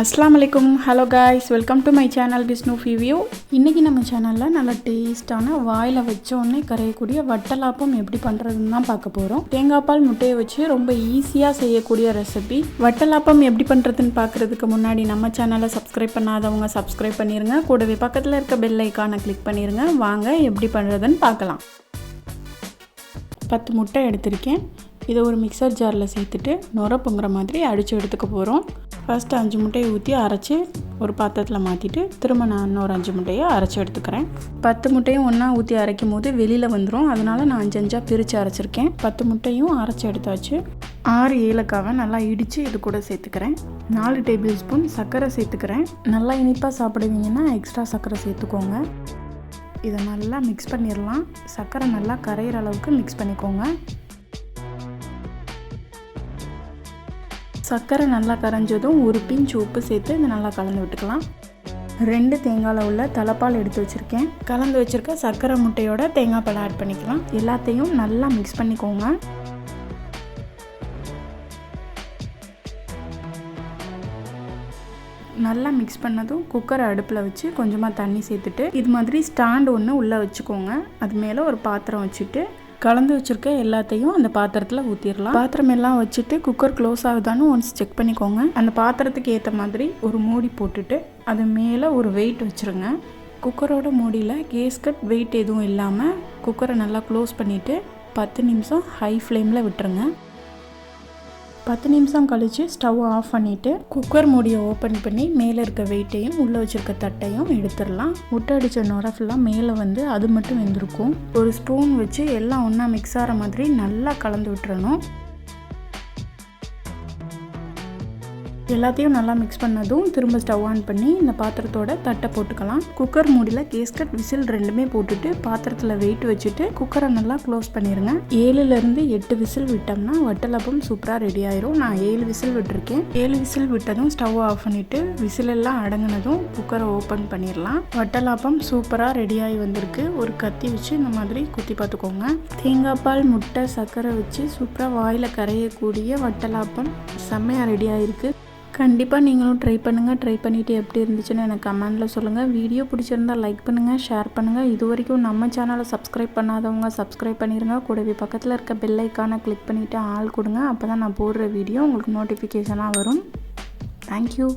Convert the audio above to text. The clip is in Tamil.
அஸ்லாம் வலைக்கும் hello guys welcome to my channel Vishnu ஃபிவியூ இன்றைக்கி நம்ம சேனலில் நல்ல டேஸ்ட்டான வாயில் வச்சோடனே கரையக்கூடிய வட்டலாப்பம் எப்படி பண்ணுறதுன்னு தான் பார்க்க போகிறோம் தேங்காய் பால் முட்டையை வச்சு ரொம்ப ஈஸியாக செய்யக்கூடிய ரெசிபி வட்டலாப்பம் எப்படி பண்ணுறதுன்னு பார்க்குறதுக்கு முன்னாடி நம்ம சேனலை சப்ஸ்கிரைப் பண்ணாதவங்க சப்ஸ்கிரைப் பண்ணிடுங்க கூடவே பக்கத்தில் இருக்க பெல் ஐக்கானை கிளிக் பண்ணிடுங்க வாங்க எப்படி பண்ணுறதுன்னு பார்க்கலாம். பத்து முட்டை எடுத்திருக்கேன். இதை ஒரு மிக்சர் ஜாரில் சேர்த்துட்டு நுர பொங்குற மாதிரி அடித்து எடுத்துக்க போகிறோம். ஃபஸ்ட்டு அஞ்சு முட்டையை ஊற்றி அரைச்சி ஒரு பாத்திரத்தில் மாற்றிட்டு திரும்ப நான் இன்னொரு அஞ்சு முட்டையை அரைச்சி எடுத்துக்கிறேன். பத்து முட்டையும் ஒன்றா ஊற்றி அரைக்கும் போது வெளியில் வந்துடும் அதனால் நான் அஞ்சு அஞ்சாக பிரித்து அரைச்சிருக்கேன். பத்து முட்டையும் அரைச்சி எடுத்தாச்சு. ஆறு ஏலக்காவை நல்லா இடித்து இது கூட சேர்த்துக்கிறேன். நாலு டேபிள் ஸ்பூன் சர்க்கரை சேர்த்துக்கிறேன். நல்லா இனிப்பாக சாப்பிடுவீங்கன்னா எக்ஸ்ட்ரா சர்க்கரை சேர்த்துக்கோங்க. இதை நல்லா மிக்ஸ் பண்ணிடலாம். சர்க்கரை நல்லா கரையிற அளவுக்கு மிக்ஸ் பண்ணிக்கோங்க. சர்க்கரை நல்லா கரைஞ்சதும் ஒரு பிஞ்ச் உப்பு சேர்த்து இதை நல்லா கலந்து விட்டுக்கலாம். ரெண்டு தேங்காயில் உள்ள தலைப்பால் எடுத்து வச்சுருக்கேன். கலந்து வச்சுருக்க சர்க்கரை முட்டையோட தேங்காய் பால் ஆட் பண்ணிக்கலாம். எல்லாத்தையும் நல்லா மிக்ஸ் பண்ணிக்கோங்க. நல்லா மிக்ஸ் பண்ணதும் குக்கரை அடுப்பில் வச்சு கொஞ்சமாக தண்ணி சேர்த்துட்டு இது மாதிரி ஸ்டாண்ட் ஒன்று உள்ளே வச்சுக்கோங்க. அது மேலே ஒரு பாத்திரம் வச்சுட்டு கலந்து வச்சுருக்க எல்லாத்தையும் அந்த பாத்திரத்தில் ஊற்றிடலாம் பாத்திரம் எல்லாம் வச்சுட்டு குக்கர் க்ளோஸ் ஆகுதான்னு ஒன்ஸ் செக் பண்ணிக்கோங்க. அந்த பாத்திரத்துக்கு ஏற்ற மாதிரி ஒரு மூடி போட்டுட்டு அது மேலே ஒரு வெயிட் வச்சுருங்க. குக்கரோட மூடியில் கேஸ்கட் வெயிட் எதுவும் இல்லாமல் குக்கரை நல்லா க்ளோஸ் பண்ணிவிட்டு பத்து நிமிஷம் ஹை ஃப்ளேமில் விட்டுருங்க. பத்து நிமிஷம் கழித்து ஸ்டவ் ஆஃப் பண்ணிவிட்டு குக்கர் மூடியை ஓப்பன் பண்ணி மேலே இருக்க வெயிட்டையும் உள்ளே வச்சுருக்க தட்டையும் எடுத்துடலாம். முட்டை அடித்த நுர ஃபுல்லாக மேலே வந்து அது மட்டும் வெந்திருக்கும். ஒரு ஸ்பூன் வச்சு எல்லாம் ஒன்றா மிக்ஸ் ஆகிற மாதிரி நல்லா கலந்து விட்டுறணும். எல்லாத்தையும் நல்லா மிக்ஸ் பண்ணதும் திரும்ப ஸ்டவ் ஆன் பண்ணி இந்த பாத்திரத்தோட தட்டை போட்டுக்கலாம். குக்கர் மூடியில் கேஸ்கட் விசில் ரெண்டுமே போட்டுட்டு பாத்திரத்தில் வெயிட் வச்சுட்டு குக்கரை நல்லா க்ளோஸ் பண்ணிடுங்க ஏழுலேருந்து எட்டு விசில் விட்டோம்னா வட்டலப்பம் சூப்பராக ரெடி ஆயிரும். நான் ஏழு விசில் விட்டுருக்கேன். ஏழு விசில் விட்டதும் ஸ்டவ் ஆஃப் பண்ணிவிட்டு விசில் எல்லாம் அடங்கினதும் குக்கரை ஓப்பன் பண்ணிடலாம். வட்டலாப்பம் சூப்பராக ரெடியாகி வந்திருக்கு. ஒரு கத்தி வச்சு இந்த மாதிரி குத்தி பார்த்துக்கோங்க. தேங்காய் பால் முட்டை சர்க்கரை வச்சு சூப்பராக வாயில் கரையக்கூடிய வட்டலாப்பம் செம்மையாக ரெடி ஆகிருக்கு கண்டிப்பாக நீங்களும் ட்ரை பண்ணுங்கள் ட்ரை பண்ணிவிட்டு எப்படி இருந்துச்சுன்னு எனக்கு கமெண்ட்டில் சொல்லுங்கள் வீடியோ பிடிச்சிருந்தால் லைக் பண்ணுங்கள் ஷேர் பண்ணுங்கள் இது வரைக்கும் நம்ம சேனலை சப்ஸ்கிரைப் பண்ணாதவங்க சப்ஸ்கிரைப் பண்ணிடுங்க கூடவே பக்கத்தில் இருக்க பெல் ஐக்கானை கிளிக் பண்ணிவிட்டு ஆள் கொடுங்க. அப்போ தான் நான் போடுற வீடியோ உங்களுக்கு நோட்டிஃபிகேஷனாக வரும். தேங்க்யூ